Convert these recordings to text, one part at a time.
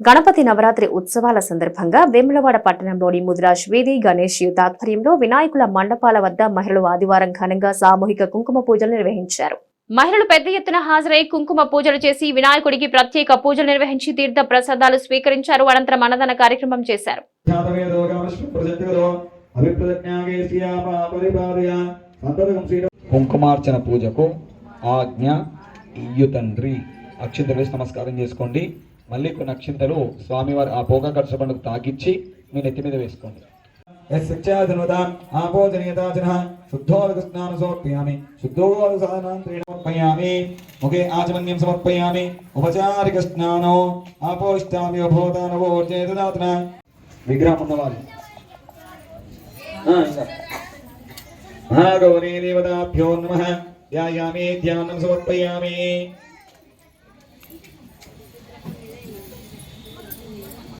గణపతి నవరాత్రి ఉత్సవాల సందర్భంగా వేములవాడ పట్టణంలోని ముదిరాజ్ వీధి గణేష్ యూత్ ఆధ్వర్యంలో వినాయకుల మండపాల వద్ద మహిళలు ఆదివారం ఘనంగా సామూహిక కుంకుమ పూజలు నిర్వహించారు. మహిళలు పెద్ద ఎత్తున హాజరై కుంకుమ పూజలు చేసి వినాయకుడికి ప్రత్యేక పూజలు నిర్వహించి తీర్థ ప్రసాదాలు స్వీకరించారు. అనంతరం అన్నదాన కార్యక్రమం చేశారు. కుంకుమార్చన పూజకు ఆజ్ఞ ఇయ్యు తండ్రి అక్షింతలు నమస్కారం చేసుకోండి. మళ్ళీ కొన్ని అక్షింతలు స్వామివారి ఆ పోగా ఖర్చు పండుగ తాకిచ్చి మీ నెత్తి మీద వేసుకోండి. యస్సత్యాధనుతాం ఆపోజనీయతాచన శుద్ధోదక స్నాన సమర్పయామి శుద్ధోదక సానాంతరేణ సమర్పయామి. ముఖే ఆచమన్యం సమర్పయామి ఉపచారిక స్నానో ఆపోష్టామి అభూతానవోర్జేతదాతన విగ్రహం మహాగౌరీ దేవతాభ్యో నమ. ధ్యాయామి ధ్యానం సమర్పయామి.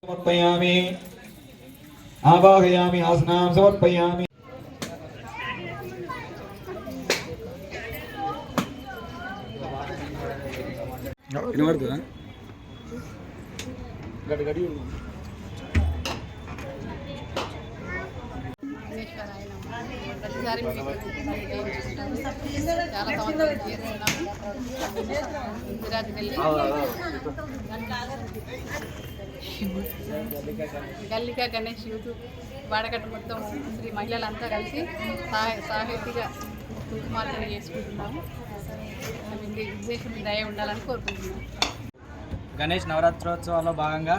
సమర్పయామి. ఆవాహయామి ఆసనాం సమర్పయామి. వినబడుతుందా? గడి. చాలా సంవత్సరాలు చేస్తున్నాము గుజరాత్ వెళ్ళి గల్లికా గణేష్ యూత్ వాడకట్ట మొత్తం శ్రీ మహిళలంతా కలిసి సాహితీగా కుంకుమార్చన చేసుకుంటున్నాము. ఉద్దేశం దయ ఉండాలని కోరుకుంటున్నాము. గణేష్ నవరాత్రోత్సవాల్లో భాగంగా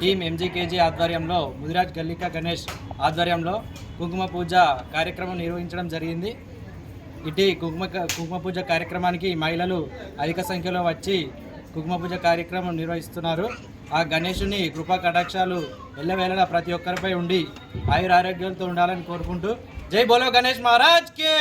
టీం ఎంజీకేజీ ఆధ్వర్యంలో ముదిరాజ్ గల్లికా గణేష్ ఆధ్వర్యంలో కుంకుమ పూజ కార్యక్రమం నిర్వహించడం జరిగింది. ఇటీ కుంకుమ కుంకుమ పూజ కార్యక్రమానికి మహిళలు అధిక సంఖ్యలో వచ్చి కుంకుమ పూజ కార్యక్రమం నిర్వహిస్తున్నారు. ఆ గణేషుని కృపా కటాక్షాలు ఎల్లవేళలా ప్రతి ఒక్కరిపై ఉండి ఆయుర ఆరోగ్యాలతో ఉండాలని కోరుకుంటూ. జై బోలో గణేష్ మహారాజ్ కే!